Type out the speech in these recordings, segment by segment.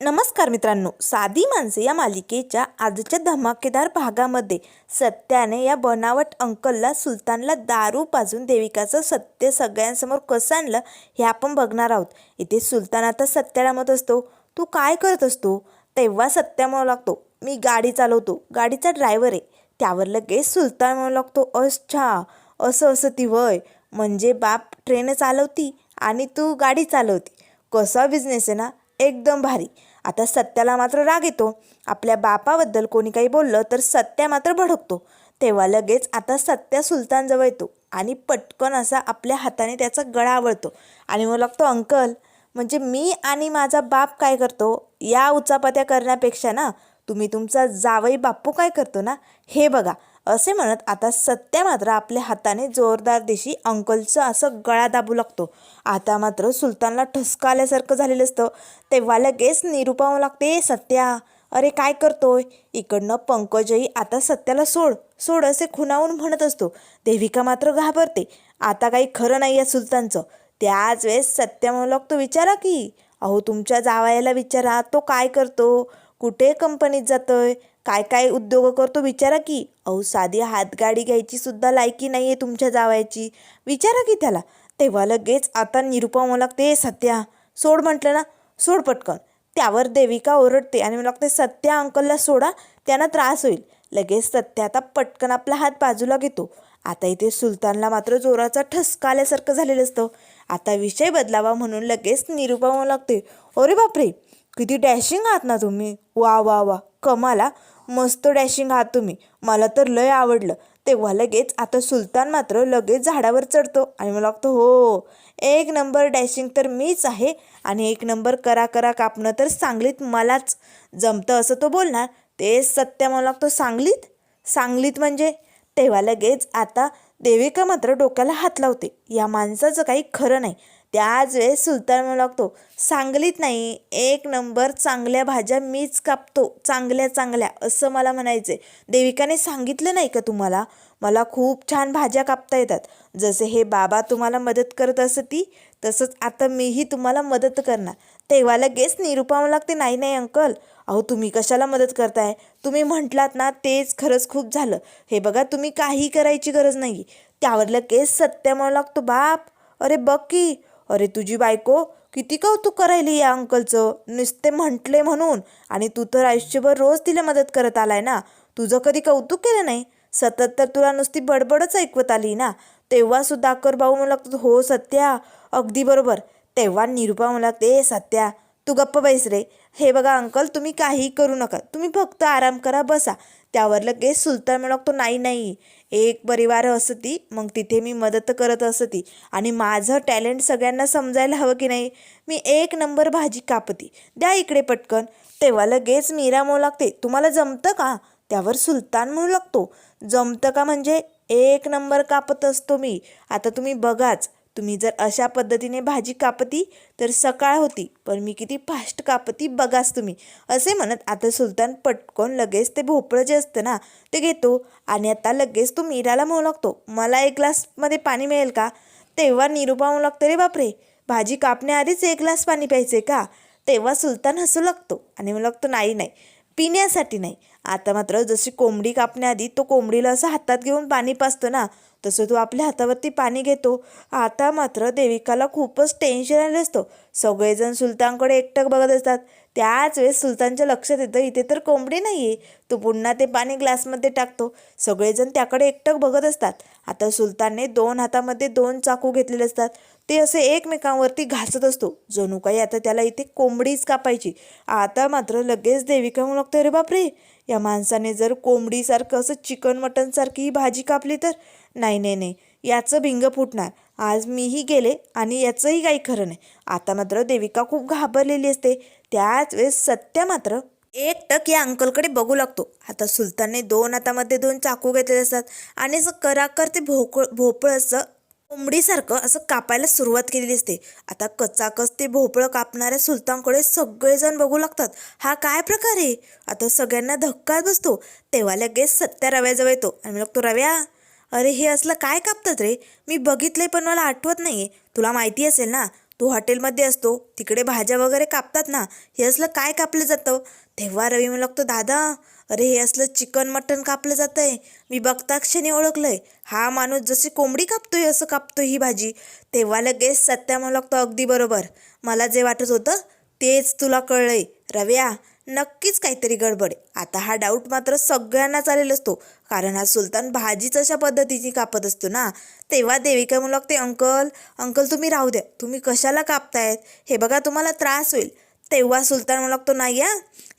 नमस्कार मित्रांनो साधी माणसे या मालिकेच्या आजच्या धमाकेदार भागामध्ये सत्याने या बनावट अंकलला सुलतानला दारू पाजून देविकाचं सत्य सगळ्यांसमोर कसं आणलं हे आपण बघणार आहोत. इथे सुलतान आता सत्याला म्हणत असतो तू काय करत असतो? तेव्हा सत्या म्हणू लागतो मी गाडी चालवतो गाडीचा ड्रायव्हर आहे. त्यावर लगेच सुलतान म्हणू लागतो अच्छा असं असं ती वय. म्हणजे बाप ट्रेन चालवती आणि तू गाडी चालवती. कसा बिझनेस आहे ना? एकदम भारी. आता सत्याला मात्र राग येतो. आपल्या बापाबद्दल कोणी काही बोललं तर सत्या मात्र भडकतो. तेव्हा लगेच आता सत्या सुलतानजवळ येतो आणि पटकन असा आपल्या हाताने त्याचा गळा आवळतो. आणि मग लागतो अंकल म्हणजे मी आणि माझा बाप काय करतो? या उचापत्या करण्यापेक्षा ना तुम्ही तुमचा जावई बापू काय करतो ना? हे बघा असे म्हणत आता सत्या मात्र आपल्या हाताने जोरदार दिशी अंकलचं असं गळा दाबू लागतो. आता मात्र सुलतानला ठसका आल्यासारखं झालेलं असतं. तेव्हा लगेच निरुपावं लागते सत्या अरे काय करतोय? इकडनं पंकजही आता सत्याला सोड सोड असे खुणावून म्हणत असतो. देविका मात्र घाबरते. आता काही खरं नाही आहे सुलतानचं. त्याच वेळेस सत्या म्हणू लागतो विचारा की. अहो तुमच्या जावायला विचारा तो काय करतो? कुठे कंपनीत जातोय? काय काय उद्योग करतो विचारा की. अहो साधी हातगाडी घ्यायची सुद्धा लायकी नाही आहे तुमच्या जावायची. विचारा की त्याला. तेव्हा लगेच आता निरुपा मला लागते सत्या सोड म्हटलं ना सोड पटकन. त्यावर देविका ओरडते आणि मला लागते सत्या अंकलला सोडा त्यांना त्रास होईल. लगेच सत्या आता पटकन आपला हात बाजूला घेतो. आता इथे सुलतानला मात्र जोराचा ठसका आल्यासारखं झालेलं असतं. आता विषय बदलावा म्हणून लगेच निरुपा लागते अरे बापरे किती डॅशिंग आहात ना तुम्ही. वा वा वा कमाला. मस्त डॅशिंग आहात तुम्ही. मला तर लय आवडलं. तेव्हा लगेच आता सुलतान मात्र लगेच झाडावर चढतो आणि मला लागतो हो एक नंबर डॅशिंग तर मीच आहे आणि एक नंबर करा करा कापणं तर सांगलीत मलाच. जमतं असं तो बोलणार. तेच सत्य मला लागतो सांगलीत? सांगलीत म्हणजे? तेव्हा लगेच आता देविका मात्र डोक्याला हात लावते. या माणसाचं काही खरं नाही. त्याच वेळेस सुलतान म्हणू लागतो सांगलीत नाही एक नंबर चांगल्या भाज्या मीच कापतो चांगल्या चांगल्या असं मला म्हणायचं. आहे देविकाने सांगितलं नाही का तुम्हाला? मला खूप छान भाज्या कापता येतात. जसे हे बाबा तुम्हाला मदत करत असती तसंच आता मीही तुम्हाला मदत करणार. तेव्हा लगेच निरुपा लागते नाही नाही अंकल. अहो तुम्ही कशाला मदत करताय? तुम्ही म्हटलात ना तेच खरंच खूप झालं. हे बघा तुम्ही काही करायची गरज नाही. त्यावर लगेच सत्य म्हणू लागतो बाप अरे बघ की अरे तुझी बायको किती कौतुक करायली या अंकलचं? नुसते म्हटले म्हणून. आणि तू तर आयुष्यभर रोज तिला मदत करत आलाय ना? तुझं कधी कौतुक केलं नाही? सतत तर तुला नुसती बडबडच ऐकवत आली ना? तेव्हा सुधाकर भाऊ म्हणू लागतो हो सत्या. अगदी बरोबर. तेव्हा निरुपा म्हणू लागते "ए सत्या तू गप्प बैस रे. हे बघा अंकल तुम्ही काही करू नका. तुम्ही फक्त आराम करा बसा. त्यावर लगेच सुलतान म्हणू लागतो नाही नाही. एक परिवार असती मग तिथे मी मदत करत असती. आणि माझं टॅलेंट सगळ्यांना समजायला हवं की नाही? मी एक नंबर भाजी कापती. द्या इकडे पटकन. तेव्हा लगेच मीरा म्हणू लागते तुम्हाला जमतं का? त्यावर सुलतान म्हणू लागतो जमतं का म्हणजे एक नंबर कापत असतो मी. आता तुम्ही बघाच. तुम्ही जर अशा पद्धतीने भाजी कापती तर सकाळ होती पण मी किती फास्ट कापती बघाच तुम्ही. असे म्हणत आता सुलतान पटकन लगेच ते भोपळं जे असतं ना ते घेतो आणि आता लगेच तो मीराला म्हणू लागतो. मला एक ग्लासमध्ये पाणी मिळेल का? तेव्हा निरुपा म्हणू लागतं रे बापरे. भाजी कापण्याआधीच एक ग्लास पाणी प्यायचे का? तेव्हा सुलतान हसू लागतो आणि म्हणू लागतो नाही नाही पिण्यासाठी नाही. आता मात्र जशी कोंबडी कापण्याआधी तो कोंबडीला असं हातात घेऊन पाणी पाजतो ना तसं तो आपल्या हातावरती पाणी घेतो. आता मात्र देविकाला खूपच टेन्शन आलं असतं. सगळेजण सुलतानकडे एकटक बघत असतात. त्याच वेळेस सुलतानच्या लक्षात येतं इथे तर कोंबडी नाही आहे तो पुन्हा ते पाणी ग्लासमध्ये टाकतो. सगळेजण त्याकडे एकटक बघत असतात. आता सुलतानने दोन हातामध्ये दोन चाकू घेतलेले असतात. ते असे एकमेकांवरती घासत असतो. जणू काही आता त्याला इथे कोंबडीच कापायची. आता मात्र लगेच देविका म्हणू लागतो अरे बापरे! या माणसाने जर कोंबडीसारखं असं चिकन मटनसारखी ही भाजी कापली तर नाही नाही नाही. याचं भिंग फुटणार. आज मीही गेले आणि याचंही काही खरं नाही. आता मात्र देविका खूप घाबरलेली असते. त्याच वेळेस सत्या मात्र एक टक या अंकलकडे बघू लागतो. आता सुलतानने दोन हातामध्ये दोन चाकू घेतलेले असतात आणि असं कराकर ते भोकळ भोपळ असं कोंबडीसारखं असं कापायला सुरुवात केलेली असते. आता कचाकच ते भोपळं कापणाऱ्या सुलतानकडे सगळेजण बघू लागतात. हा काय प्रकार आहे? आता सगळ्यांना धक्काच बसतो. तेव्हा लगेच सत्या रव्याजवळ येतो आणि मग तो रव्या अरे हे असलं काय कापतात रे? मी बघितलंय पण मला आठवत नाही आहे तुला माहिती असेल ना तू हॉटेलमध्ये असतो तिकडे भाज्या वगैरे कापतात ना हे असलं काय कापलं जातं? तेव्हा रवी मला लागतो दादा अरे हे असलं चिकन मटन कापलं जातंय. मी बघता क्षणी ओळखलंय. हा माणूस जशी कोंबडी कापतोय असं कापतो ही भाजी. तेव्हा लगेच सत्या मला लागतो अगदी बरोबर. मला जे वाटत होतं तेच तुला कळलंय. रव्या नक्कीच काहीतरी गडबड आहे. आता हा डाऊट मात्र सगळ्यांनाच आलेला असतो. कारण हा सुलतान भाजीच अशा पद्धतीची कापत असतो ना? तेव्हा देविका म्हणू लागते अंकल अंकल तुम्ही राहू द्या. तुम्ही कशाला कापतायत? हे बघा तुम्हाला त्रास होईल. तेव्हा सुलतान म्हणू लागतो नाही या.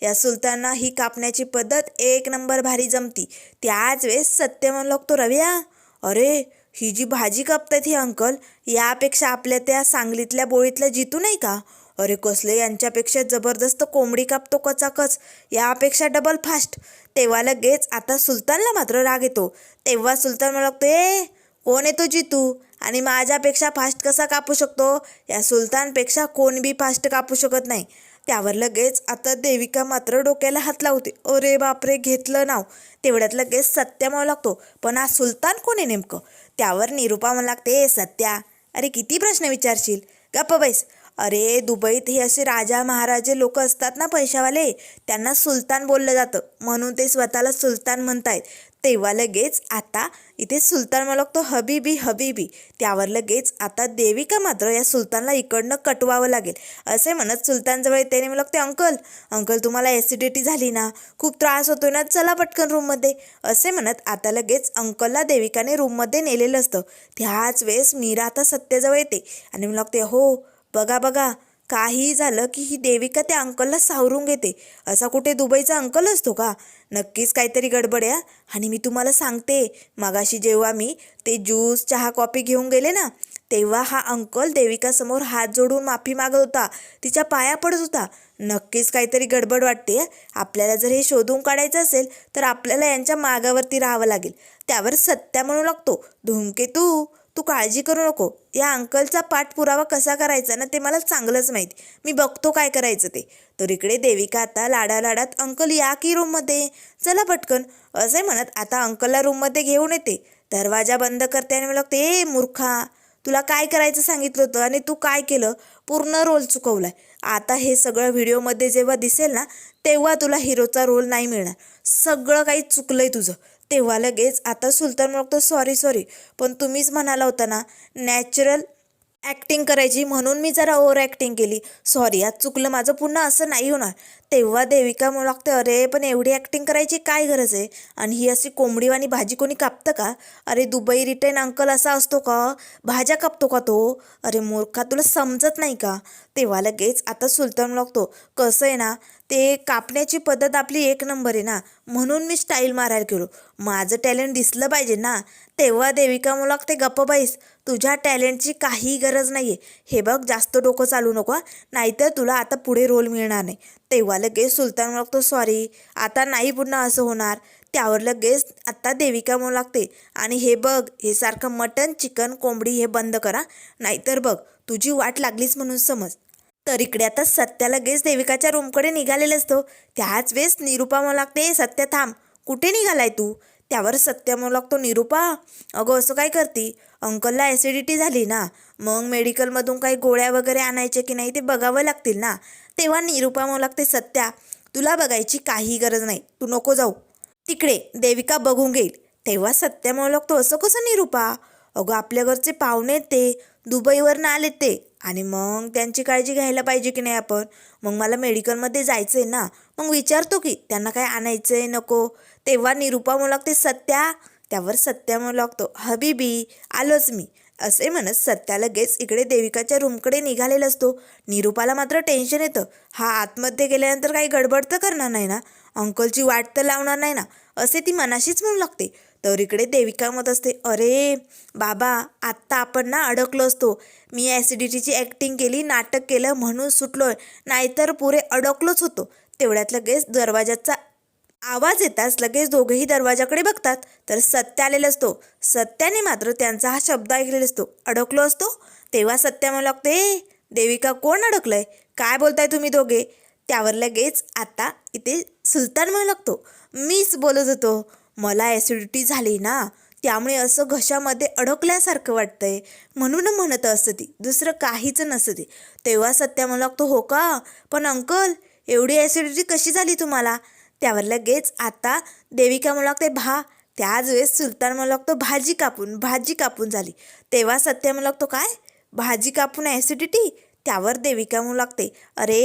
या सुलतानना ही कापण्याची पद्धत एक नंबर भारी जमती. त्याच वेळेस सत्य म्हणू लागतो रव्या अरे ही जी भाजी कापतायत ही अंकल यापेक्षा आपल्या त्या सांगलीतल्या बोळीतल्या जितू नाही का? अरे कसले यांच्यापेक्षा जबरदस्त कोंबडी कापतो कचाकच. यापेक्षा डबल फास्ट तेव्हा लगेच आता सुलतानला मात्र राग येतो. तेव्हा सुलतान मला लागतो ए कोण येतो जितू? आणि माझ्यापेक्षा फास्ट कसा कापू शकतो? या सुलतानपेक्षा कोण बी फास्ट कापू शकत नाही. त्यावर लगेच आता देविका मात्र डोक्याला हात लावते. अरे बापरे घेतलं नाव. तेवढ्यात लगेच सत्या म्हणू लागतो पण हा सुलतान कोण आहे नेमकं? त्यावर निरुपा म्हणू लागते "ए, सत्या अरे किती प्रश्न विचारशील? गप्प बैस. अरे दुबईत हे असे राजा महाराजे लोक असतात ना पैशावाले? त्यांना सुलतान बोललं जातं. म्हणून ते स्वतःला सुलतान म्हणतायत. तेव्हा लगेच आता इथे सुलतान मला लागतो हबीबी हबीबी. त्यावर लगेच आता देविका मात्र या सुलतानला इकडनं कटवावं लागेल. असे म्हणत सुलतानजवळ त्याने मला लागते अंकल अंकल तुम्हाला ॲसिडिटी झाली ना? खूप त्रास होतोय ना? चला पटकन रूममध्ये असे म्हणत आता लगेच अंकलला देविकाने रूममध्ये नेलेलं असतं. त्याच वेळेस मीरा आता सत्याजवळ येते आणि मला लागते हो बघा बघा. काही झालं की ही देविका त्या अंकलला सावरून घेते. असा कुठे दुबईचा अंकल असतो का? नक्कीच काहीतरी गडबड आहे आणि मी तुम्हाला सांगते मगाशी जेव्हा मी ते ज्यूस चहा कॉफी घेऊन गेले ना तेव्हा हा अंकल देविकासमोर हात जोडून माफी मागत होता. तिच्या पाया पडत होता. नक्कीच काहीतरी गडबड वाटते आपल्याला जर हे शोधून काढायचं असेल तर आपल्याला यांच्या मागावरती राहावं लागेल. त्यावर सत्या म्हणू लागतो. धूमकेतू. तू काळजी करू नको. या अंकलचा पाठपुरावा कसा करायचा ना ते मला चांगलंच माहीत. मी बघतो काय करायचं ते. तर इकडे देविका आता लाडा लाडात अंकल या की रूममध्ये? चला पटकन. असे म्हणत आता अंकलला रूममध्ये घेऊन येते. दरवाजा बंद करते आणि मला लागते ए मूर्खा तुला काय करायचं सांगितलं होतं आणि तू काय केलं? पूर्ण रोल चुकवलाय. आता हे सगळं व्हिडिओमध्ये जेव्हा दिसेल ना तेव्हा तुला हिरोचा रोल नाही मिळणार. सगळं काही चुकलंय तुझं. तेव्हा लगेच आता सुलतान म्हणतो सॉरी सॉरी पण तुम्हीच म्हणाला होता ना नॅचरल ॲक्टिंग करायची म्हणून मी जरा ओव्हर ॲक्टिंग केली. सॉरी आज चुकलं माझं पुन्हा असं नाही होणार. तेव्हा देविका म्हणू लागते अरे पण एवढी ॲक्टिंग करायची काय गरज आहे? आणि ही अशी कोंबडीवाणी भाजी कोणी कापतं का? अरे दुबई रिटर्न अंकल असा असतो का? भाज्या कापतो का तो? अरे मूर्खा तुला समजत नाही का? तेव्हा लगेच आता सुलतान लागतो कसं आहे ना ते कापण्याची पद्धत आपली एक नंबर आहे ना. म्हणून मी स्टाईल मारायला गेलो. माझं टॅलेंट दिसलं पाहिजे ना. तेव्हा देविका मला लागते गप्प बाईस तुझ्या टॅलेंटची काही गरज नाही आहे हे बघ जास्त डोकं चालू नको नाहीतर तुला आता पुढे रोल मिळणार नाही. तेव्हा लगेच सुलतान लागतो सॉरी आता नाही पुन्हा असं होणार. त्यावर लगेच आत्ता देविका म्हणू लागते आणि हे बघ हे सारखं मटन चिकन कोंबडी हे बंद करा. नाहीतर बघ तुझी वाट लागलीच म्हणून समज. तर इकडे आता सत्या लगेच देविकाच्या रूमकडे निघालेलं असतो. त्याच वेळेस निरुपा मला लागते सत्या थांब. कुठे निघालाय तू? त्यावर सत्या म्हणू लागतो निरुपा अगं असं काय करती? अंकलला ॲसिडिटी झाली ना. मग मेडिकलमधून काही गोळ्या वगैरे आणायच्या की नाही ते बघावं लागतील ना. तेव्हा निरुपा म्हणू लागते सत्या तुला बघायची काही गरज नाही. तू नको जाऊ. तिकडे देविका बघून घेईल. तेव्हा सत्या म्हणू लागतो असं कसं निरुपा? अगं आपल्या घरचे पाहुणे ते. दुबईवरनं आले ते. आणि मग त्यांची काळजी घ्यायला पाहिजे की नाही आपण? मग मला मेडिकलमध्ये जायचं आहे ना मग विचारतो की त्यांना काय आणायचं आहे नको? तेव्हा निरुपा मुलागते लागते सत्या त्यावर सत्या मुलागतो लागतो हबीबी आलोच मी. असे म्हणत सत्या लगेच इकडे देविकाच्या रूमकडे निघालेला असतो. निरुपाला मात्र टेन्शन येतं. हा आतमध्ये गेल्यानंतर काही गडबड तर करणार नाही ना? अंकलची वाट तर लावणार नाही ना? असे ती मनाशीच म्हणू लागते. तर इकडे देविका मत असते अरे बाबा आत्ता आपण ना अडकलो असतो. मी ॲसिडिटीची ॲक्टिंग केली नाटक केलं म्हणून सुटलोय. नाहीतर पुरे अडकलोच होतो. तेवढ्यात लगेच दरवाजाचा आवाज येताच लगेच दोघेही दरवाजाकडे बघतात. तर सत्य आलेला असतो. सत्याने मात्र त्यांचा हा शब्द ऐकलेला असतो. अडकलो असतो? तेव्हा सत्या मला लागते देविका कोण अडकलंय? काय बोलताय तुम्ही दोघे? त्यावर लगेच आता इथे सुलतान म्हणू लागतो मीच बोलत होतो. मला ॲसिडिटी झाली ना त्यामुळे असं घशामध्ये अडकल्यासारखं वाटतंय. म्हणून म्हणत असतं ती. दुसरं काहीच नसतं. ते तेव्हा सत्या मला लागतो हो का? पण अंकल एवढी ॲसिडिटी कशी झाली तुम्हाला? त्यावर लगेच आता देविका म्हणू लागते भा त्याच वेळेस सुलतान मला लागतो भाजी कापून भाजी कापून झाली. तेव्हा सत्या म्हणू लागतो काय? भाजी कापून ॲसिडिटी त्यावर देविका म्हणू लागते अरे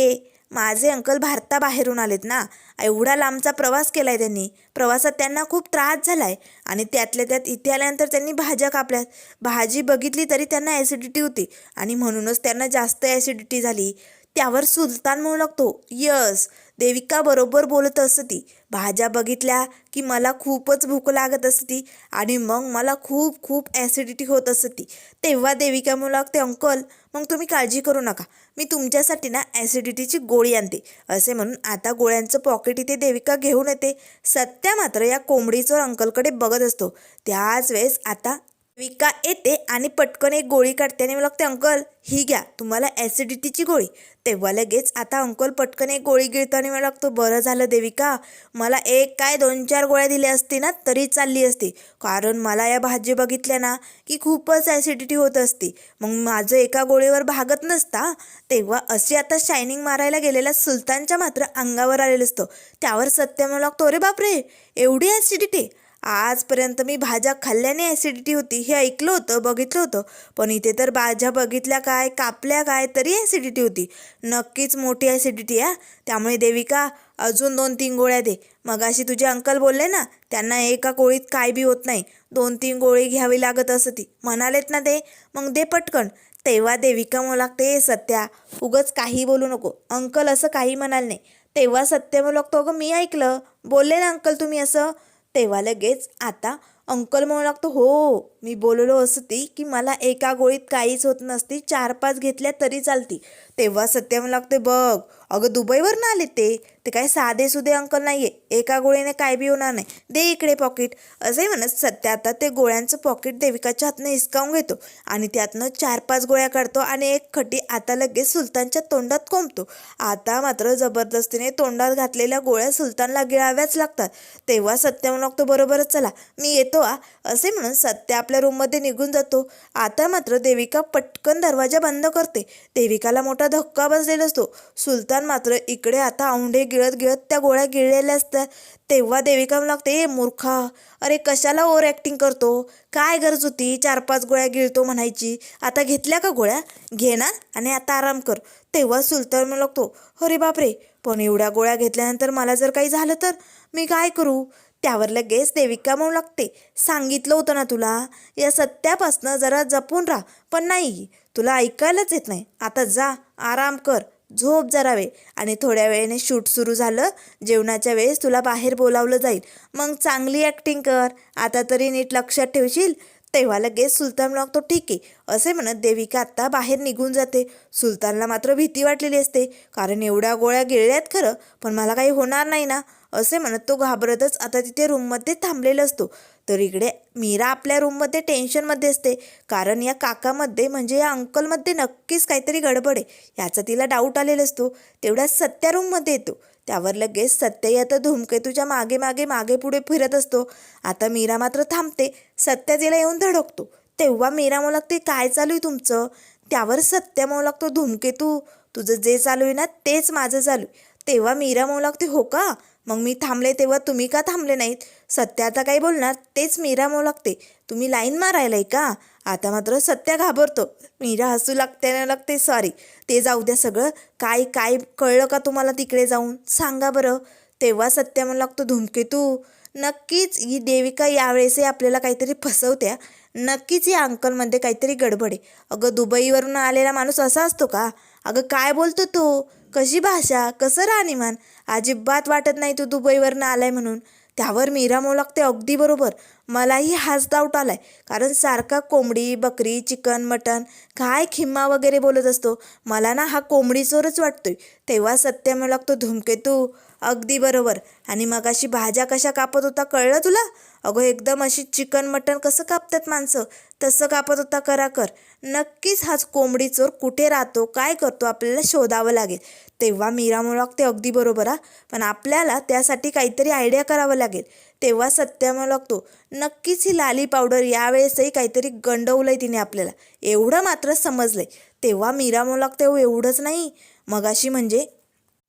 माझे अंकल भारताबाहेरून आलेत ना. एवढा लांबचा प्रवास केला आहे त्यांनी. प्रवासात त्यांना खूप त्रास झाला आहे आणि त्यातल्या त्यात इथे आल्यानंतर त्यांनी भाज्या कापल्यात. भाजी बघितली तरी त्यांना ॲसिडिटी होती. आणि म्हणूनच त्यांना जास्त ॲसिडिटी झाली. त्यावर सुलतान म्हणू लागतो यस देविका बरोबर बोलत असती. भाज्या बघितल्या की मला खूपच भूक लागत असती आणि मग मला खूप खूप ॲसिडिटी होत असती. तेव्हा देविका म्हणू लागते अंकल मग तुम्ही काळजी करू नका. मी तुमच्यासाठी ना ॲसिडिटीची गोळी आणते. असे म्हणून आता गोळ्यांचं पॉकेट इथे देविका घेऊन येते. सत्या मात्र या कोंबडीचोर अंकलकडे बघत असतो. त्याच वेळेस आता विका येते आणि पटकन एक गोळी काढते आणि मला लागते अंकल ही घ्या तुम्हाला ॲसिडिटीची गोळी. तेव्हा लगेच आता अंकल पटकन एक गोळी गिळतो आणि मला लागतो बरं झालं देविका मला एक काय दोन चार गोळ्या दिल्या असती ना तरी चालली असती. कारण मला या भाजी बघितल्या ना की खूपच ॲसिडिटी होत असती. मग माझं एका गोळीवर भागत नसता. तेव्हा अशी आता शायनिंग मारायला गेलेल्या सुलतानच्या मात्र अंगावर आलेलं असतं. त्यावर सत्य मला लागतो अरे बापरे एवढी ॲसिडिटी आजपर्यंत मी भाज्या खाल्ल्याने ॲसिडिटी होती हे ऐकलं होतं बघितलं होतं. पण इथे तर भाज्या बघितल्या काय कापल्या काय तरी ॲसिडिटी होती. नक्कीच मोठी ॲसिडिटी आहे त्यामुळे देविका अजून दोन तीन गोळ्या दे. मगाशी तुझे अंकल बोलले ना त्यांना एका गोळीत काय बी होत नाही. दोन तीन गोळी घ्यावी लागत असं ती म्हणालेत ना ते मग दे पटकन. तेव्हा देविका म्हणू लागते सत्या उगच काही बोलू नको. अंकल असं काही म्हणाल नाही. तेव्हा सत्य म्हणू लागतो अगं मी ऐकलं. बोलले ना अंकल तुम्ही असं? तेव्हा लगेच आता अंकल म्हणू लागतो हो मी बोललो असं ती की मला एका गोळीत काहीच होत नसती चार पाच घेतल्या तरी चालती. तेव्हा सत्य म्हणू लागते बघ अगं दुबईवर ना आले ते. ते काय साधे सुधे अंकल नाही आहे एका गोळीने काय बी होणार नाही. दे इकडे पॉकेट असंही म्हणत सत्य आता ते गोळ्यांचं पॉकेट देविकाच्या हातनं हिसकावून घेतो आणि त्यातनं चार पाच गोळ्या काढतो आणि एक खटी आता लगेच सुलतानच्या तोंडात कोंबतो. आता मात्र जबरदस्तीने तोंडात घातलेल्या गोळ्या सुलतानला गिळाव्याच लागतात. तेव्हा सत्य म्हणू लागतो बरोबरच चला मी येतो आ. असे म्हणून सत्य आपल्या रूममध्ये निघून जातो. आता मात्र देविका पटकन दरवाजा बंद करते. देविकाला मोठा धक्का बसलेला असतो. सुलतान मात्र इकडे आता औंढे गिळत गिळत त्या गोळ्या गिळलेल्या असतात. तेव्हा देविका लागते ए मूर्खा अरे कशाला ओव्हर ॲक्टिंग करतो? काय गरज होती चार पाच गोळ्या गिळतो म्हणायची? आता घेतल्या का गोळ्या? घे ना आणि आता आराम कर. तेव्हा सुलतान म्हणू लागतो अरे बापरे पण एवढ्या गोळ्या घेतल्यानंतर मला जर काही झालं तर मी काय करू? त्यावर लगेच देविका म्हणू लागते सांगितलं होतं ना तुला या सत्यापासनं जरा जपून राहा पण नाही तुला ऐकायलाच येत नाही. आता जा आराम कर. झोप जरा वेळ आणि थोड्या वेळेने शूट सुरू झालं. जेवणाच्या वेळेस तुला बाहेर बोलावलं जाईल. मग चांगली ॲक्टिंग कर. आता तरी नीट लक्षात ठेवशील? तेव्हा लगेच सुलतान लागतो ठीक आहे. असे म्हणत देविका आत्ता बाहेर निघून जाते. सुलतानला मात्र भीती वाटलेली असते. कारण एवढ्या गोळ्या गिळल्यात खरं पण मला काही होणार नाही ना? असे म्हणत तो घाबरतच आता तिथे रूममध्ये थांबलेला असतो. तर इकडे मीरा आपल्या रूममध्ये टेन्शनमध्ये असते. कारण या काकामध्ये म्हणजे या अंकलमध्ये नक्कीच काहीतरी गडबड आहे. याचा तिला डाऊट आलेला असतो. तेवढ्या सत्या रूममध्ये येतो. त्यावर लगेच सत्य आता धूमकेतूच्या मागे मागे मागे पुढे फिरत असतो. आता मीरा मात्र थांबते. सत्य तिला येऊन धडकतो. तेव्हा मीरा म्हणू लागते काय चालू आहे तुमचं? त्यावर सत्या म्हणू लागतो धूमकेतू तुझं जे चालू आहे ना तेच माझं चालू आहे. तेव्हा मीरा म्हणू लागते हो का? मग मी थांबले तेव्हा तुम्ही का थांबले नाहीत? सत्य आता काही बोलणार तेच मीरा म्हणू लागते. तुम्ही लाईन मारायलाय का? आता मात्र सत्या घाबरतो. मीरा हसू लागते ना लागते सॉरी ते जाऊ द्या सगळं. काय काय कळलं का तुम्हाला तिकडे जाऊन? सांगा बरं. तेव्हा सत्या म्हणू लागतो धूमकेतू नक्कीच ही देविका यावेळेसही आपल्याला काहीतरी फसवत्या. नक्कीच या अंकलमध्ये काहीतरी गडबड आहे. अगं दुबईवरून आलेला माणूस असा असतो का? अगं काय बोलतो तो? कशी भाषा? कसं राहणीमान? अजिबात वाटत नाही तू दुबईवरनं आलाय म्हणून. त्यावर मीरा म्हणू लागते अगदी बरोबर. मलाही हाच डाऊट आलाय. कारण सारखा कोंबडी बकरी चिकन मटन काय खिम्मा वगैरे बोलत असतो? मला ना हा कोंबडी चोरच वाटतोय. तेव्हा सत्य म्हणू लागतो धूमकेतू अगदी बरोबर. आणि मग अशी भाज्या कशा कापत होता कळलं तुला? अगं एकदम अशी चिकन मटन कसं कापतात माणसं? तसं कापत होता करा कर. नक्कीच हाच कोंबडी चोर कुठे राहतो काय करतो आपल्याला शोधावं लागेल. तेव्हा मीरा मुळाक ते अगदी बरोबर हा. पण आपल्याला त्यासाठी काहीतरी आयडिया करावं लागेल. तेव्हा सत्या लागतो. नक्कीच ही लाली पावडर यावेळेसही काहीतरी गंडवलंय तिने आपल्याला. एवढं मात्र समजलंय. तेव्हा मीरा म्हणू तेव्हा एवढंच नाही. मगाशी म्हणजे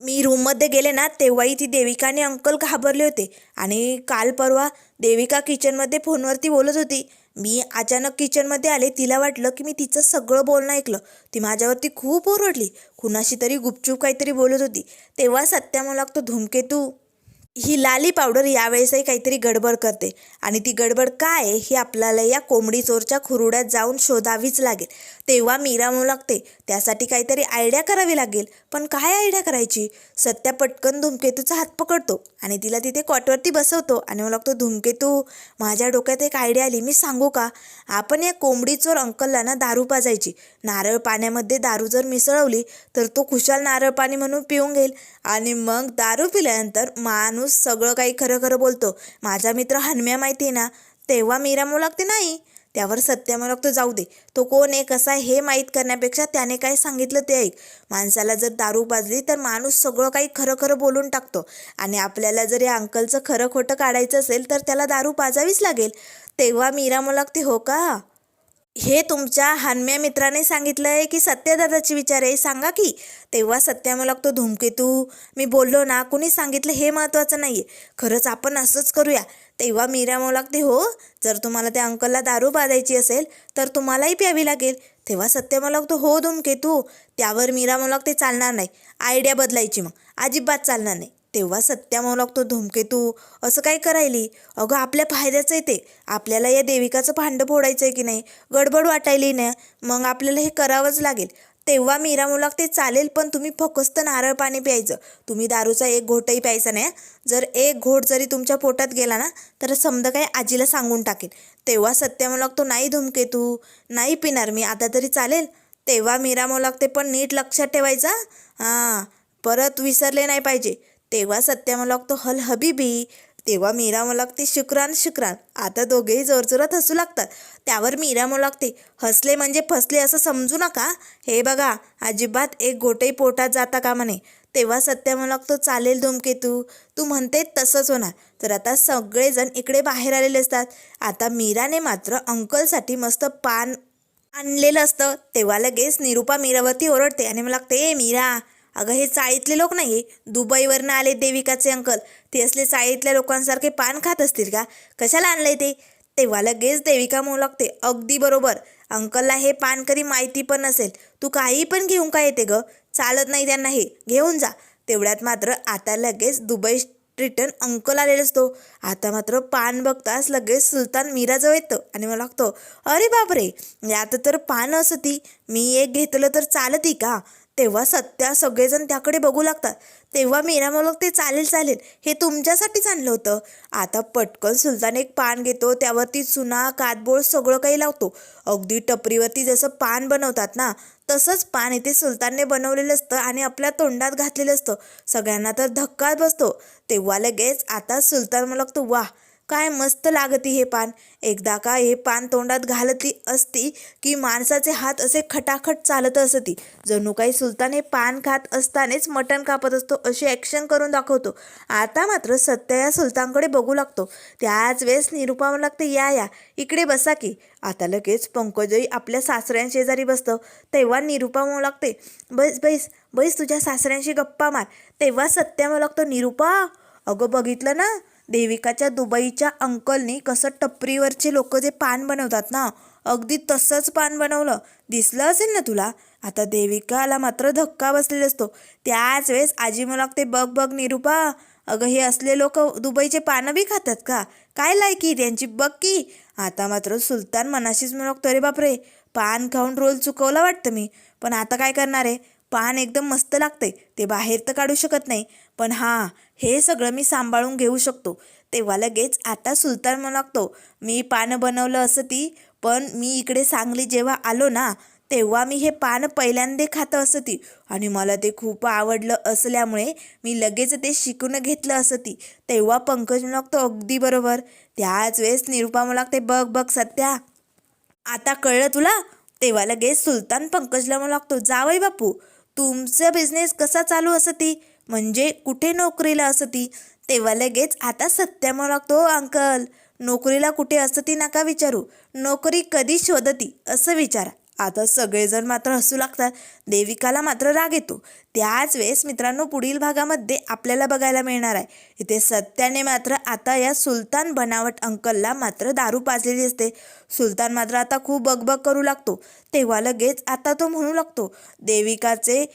मी रूममध्ये गेले ना तेव्हाही ती देविका आणि अंकल घाबरले होते. आणि काल परवा देविका किचनमध्ये फोनवरती बोलत होती. मी अचानक किचनमध्ये आले तिला वाटलं की मी तिचं सगळं बोलणं ऐकलं. ती माझ्यावरती खूप ओरडली. कुणाशी तरी गुपचूप काहीतरी बोलत होती. तेव्हा सत्या मला लागतो धूमकेतू. ही लाली पावडर यावेळेसही काहीतरी गडबड करते. आणि ती गडबड काय आहे हे आपल्याला या कोंबडी चोरच्या खुरुड्यात जाऊन शोधावीच लागेल. तेव्हा मीरा लागते त्यासाठी काहीतरी आयडिया करावी लागेल. पण काय आयडिया करायची? सत्या पटकन धूमकेतूचा हात पकडतो आणि तिला तिथे कॉटवरती बसवतो आणि मला लागतो धूमकेतू माझ्या डोक्यात एक आयडिया आली. मी सांगू का? आपण या कोंबडी चोर अंकलला ना दारू पाजायची नारळ पाण्यामध्ये दारू जर मिसळवली तर तो खुशाल नारळ पाणी म्हणून पिऊन घेईल. आणि मग दारू पिल्यानंतर माणूस सगळं काही खरं खरं बोलतो. माझा मित्र हनम्या माहिती आहे ना? तेव्हा मीरा लागते नाही. त्यावर सत्या तो जाऊ दे. तो कोण आहे कसा आहे हे माहीत करण्यापेक्षा त्याने काय सांगितलं ते ऐक. माणसाला जर दारू पाजली तर माणूस सगळं काही खरं खरं बोलून टाकतो. आणि आपल्याला जर या अंकलचं खरं खोटं काढायचं असेल तर त्याला दारू पाजावीच लागेल. तेव्हा मीरा मुलागते हो का? हे तुमच्या हानम्या मित्राने सांगितलं आहे की सत्यदादाची विचार आहे सांगा की. तेव्हा सत्या तो लागतो धूमकेतू मी बोललो ना कुणी सांगितलं हे महत्त्वाचं नाही आहे खरंच आपण असंच करूया. तेव्हा मीरा लागते हो जर तुम्हाला त्या अंकलला दारू बाधायची असेल तर तुम्हालाही प्यावी लागेल. तेव्हा सत्य मला लागतो हो धूमकेतू त्यावर मीरा लागते चालणार नाही. आयडिया बदलायची मग. अजिबात चालणार नाही. तेव्हा सत्या लागतो धूमकेतू असं काय करायली? अगं आपल्या फायद्याचं आहे ते. आपल्याला या देविकाचं भांडं फोडायचं आहे की नाही? गडबड वाटायली ना? मग आपल्याला हे करावंच लागेल. तेव्हा मीरा मुलाक ते चालेल पण तुम्ही फक्त नारळ पाणी प्यायचं. तुम्ही दारूचा एक घोटही प्यायचा नाही जर एक घोट जरी तुमच्या पोटात गेला ना तर समजा काही आजीला सांगून टाकेल. तेव्हा सत्या म्हणू लागतो नाही धुमकेतू नाही पिणार. मी आता तरी चालेल. तेव्हा मीरा मुलाक ते पण नीट लक्षात ठेवायचा हां. परत विसरले नाही पाहिजे. तेव्हा सत्या मला तो हल हबीबी तेव्हा मीरा मला लागते शुक्रान शुक्रान. आता दोघेही जोरजोरात हसू लागतात. त्यावर मीरा मला लागते हसले म्हणजे फसले असं समजू नका. हे बघा अजिबात एक गोटही पोटात जाता का म्हणे तेव्हा सत्य मला लागतो चालेल धूमकेतू. तू म्हणते तसंच होणार. तर आता सगळेजण इकडे बाहेर आलेले असतात. आता मीराने मात्र अंकलसाठी मस्त पान आणलेलं असतं. तेव्हा लगेच निरुपा मीरावरती ओरडते आणि मला लागते ए मीरा अगं हे चाळीतले लोक नाही दुबईवरनं आले देविकाचे अंकल. ते असले चाळीतल्या लोकांसारखे पान खात असतील का? कशाला आणलंय ते? तेव्हा लगेच देविका म्हणू लागते अगदी बरोबर. अंकलला हे पान कधी माहिती पण नसेल. तू काही पण घेऊन का येते ग? चालत नाही त्यांना हे. घेऊन जा. तेवढ्यात मात्र आता लगेच दुबई रिटर्न अंकल आलेला असतो. आता मात्र पान बघताच लगेच सुलतान मीराजवळ येतं आणि मला लागतो अरे बापरे! आता तर पान असं ती मी एक घेतलं तर चालती का? तेव्हा सत्या सगळेजण त्याकडे बघू लागतात. तेव्हा मीरा मला ते चालेल चालेल. हे तुमच्यासाठीच आणलं होतं. आता पटकन सुलतान एक पान घेतो. त्यावरती चुना कातबोळ सगळं काही लावतो. अगदी टपरीवरती जसं पान बनवतात ना तसंच पान इथे सुलतानने बनवलेलं असतं आणि आपल्या तोंडात घातलेलं असतं. सगळ्यांना तर धक्काच बसतो. तेव्हा लगेच आता सुलतान मला लागतो वाह काय मस्त लागती हे पान. एकदा का हे पान तोंडात घालती असती की माणसाचे हात असे खटाखट चालत असती. जणू काही सुलतान हे पान खात असतानाच मटण कापत असतो अशी ॲक्शन करून दाखवतो. आता मात्र सत्य या सुलतानकडे बघू लागतो. त्याच वेळेस निरुपा लागते या या इकडे बसा की. आता लगेच पंकजही आपल्या सासऱ्यांशेजारी बसतं. तेव्हा निरुपा म्हणू लागते बैस बैस बैस तुझ्या सासऱ्यांशी गप्पा मार. तेव्हा सत्या म्हणू लागतो निरुपा अगं बघितलं ना देविकाच्या दुबईच्या अंकलनी कसं टपरीवरचे लोक जे पान बनवतात ना अगदी तसंच पान बनवलं. दिसलं असेल ना तुला? आता देविकाला मात्र धक्का बसलेला असतो. त्याच वेळेस आजी मला ते बघ बघ निरुपा अगं हे असले लोक दुबईचे पानं बी खातात का? काय लायकी त्यांची? बघ की. आता मात्र सुलतान मनाशीच म्हणू रे बापरे पान खाऊन रोल चुकवला वाटतं मी. पण आता काय करणार आहे? पान एकदम मस्त लागते ते बाहेर तर काढू शकत नाही. पण हां हे सगळं मी सांभाळून घेऊ शकतो. तेव्हा लगेच आता सुलतान म्हणतो मी पानं बनवलं असं ती पण मी इकडे सांगली जेव्हा आलो ना तेव्हा मी हे पान पहिल्यांदा खातं असं ती. आणि मला ते खूप आवडलं असल्यामुळे मी लगेच ते शिकून घेतलं असं ती. तेव्हा पंकज म्हणतो अगदी बरोबर. त्याच वेळेस निरुपा म्हणू लागते बघ बघ सत्या आता कळलं तुला? तेव्हा लगेच सुलतान पंकजला म्हणू लागतो जावई बापू तुमचं बिझनेस कसा चालू असं ती? म्हणजे कुठे नोकरीला असती? तेव्हा लगेच आता सत्या म्हणू लागतो हो, अंकल. नोकरीला कुठे असती नका विचारू. नोकरी कधी शोधती? असं विचारा. आता सगळेजण मात्र हसू लागतात. देविकाला मात्र राग येतो. त्याच वेळेस मित्रांनो पुढील भागामध्ये आपल्याला बघायला मिळणार आहे. इथे सत्याने मात्र आता या सुलतान बनावट अंकलला मात्र दारू पाजलेली असते सुलतान मात्र आता खूप बगबग करू लागतो. तेव्हा लगेच आता तो म्हणू लागतो देविकाचे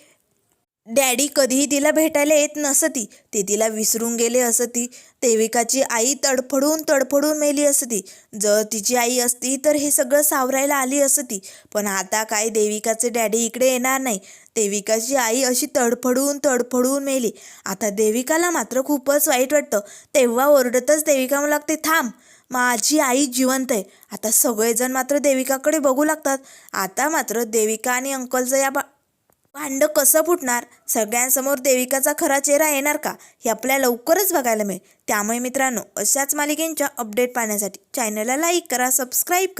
डॅडी कधीही तिला भेटायला येत नसती. ते तिला विसरून गेले असती. देविकाची आई तडफडून तडफडून मेली असती. जर तिची आई असती तर हे सगळं सावरायला आली असती. पण आता काय देविकाचे डॅडी इकडे येणार नाही. देविकाची आई अशी तडफडून तडफडून मेली. आता देविकाला मात्र खूपच वाईट वाटतं. तेव्हा ओरडतच देविका मला लागते थांब माझी आई जिवंत आहे. आता सगळेजण मात्र देविकाकडे बघू लागतात. आता मात्र देविका आणि अंकलचं या बा भांड कसं फुटणार? सगळ्यांसमोर देविकाचा खरा चेहरा येणार का? हे आपल्या लवकरच बघायला मिळेल. त्यामुळे मित्रांनो अशाच मालिकेंच्या अपडेट पाहण्यासाठी चॅनलला लाईक करा सबस्क्राईब करा